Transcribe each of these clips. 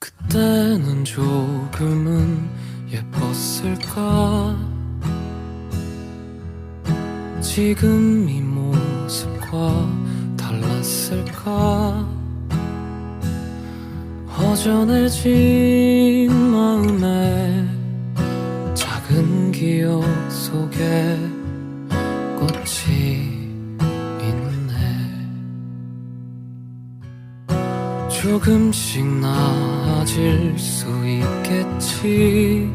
그때는 조금은 예뻤을까? 지금 이 모습과 달랐을까? 허전해진 마음에 작은 기억 속에 꽃이 조금씩 나아질 수 있겠지.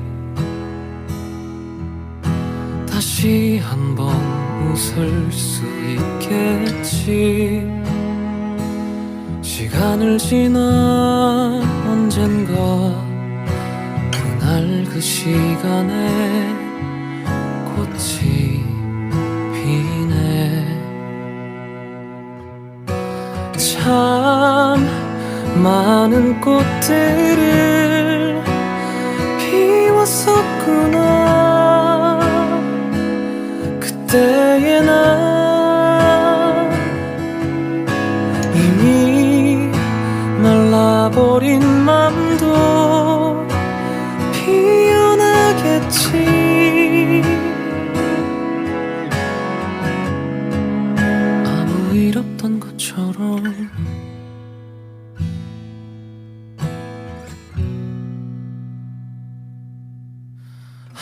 다시 한번 웃을 수 있겠지. 시간을 지나 언젠가 그날 그 시간에 많은 꽃들을 피웠었구나. 그때의 나 이미 말라버린 맘도 피어나겠지. 아무 일 없던 것처럼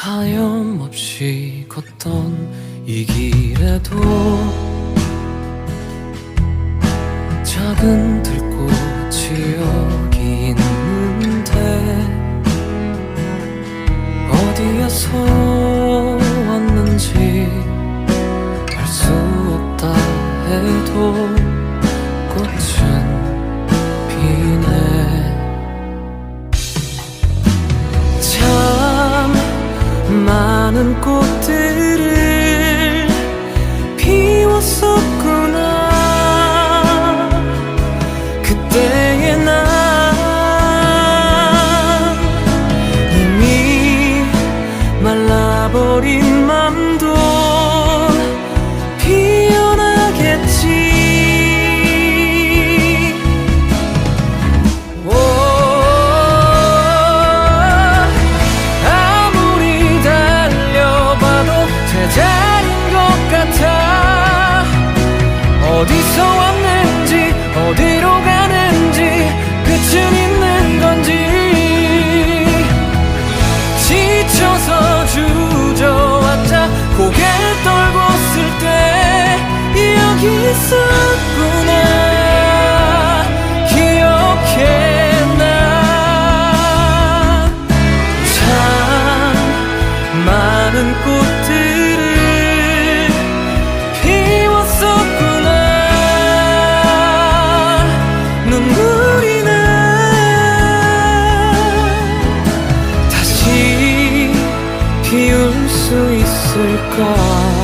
하염없이 걷던 이 길에도 작은 들꽃이 여기 있는데 어디에서 왔는지 알 수 없다 해도 꽃은 피네 많은 꽃들을 피웠었구나 어디서 피울 수 있을까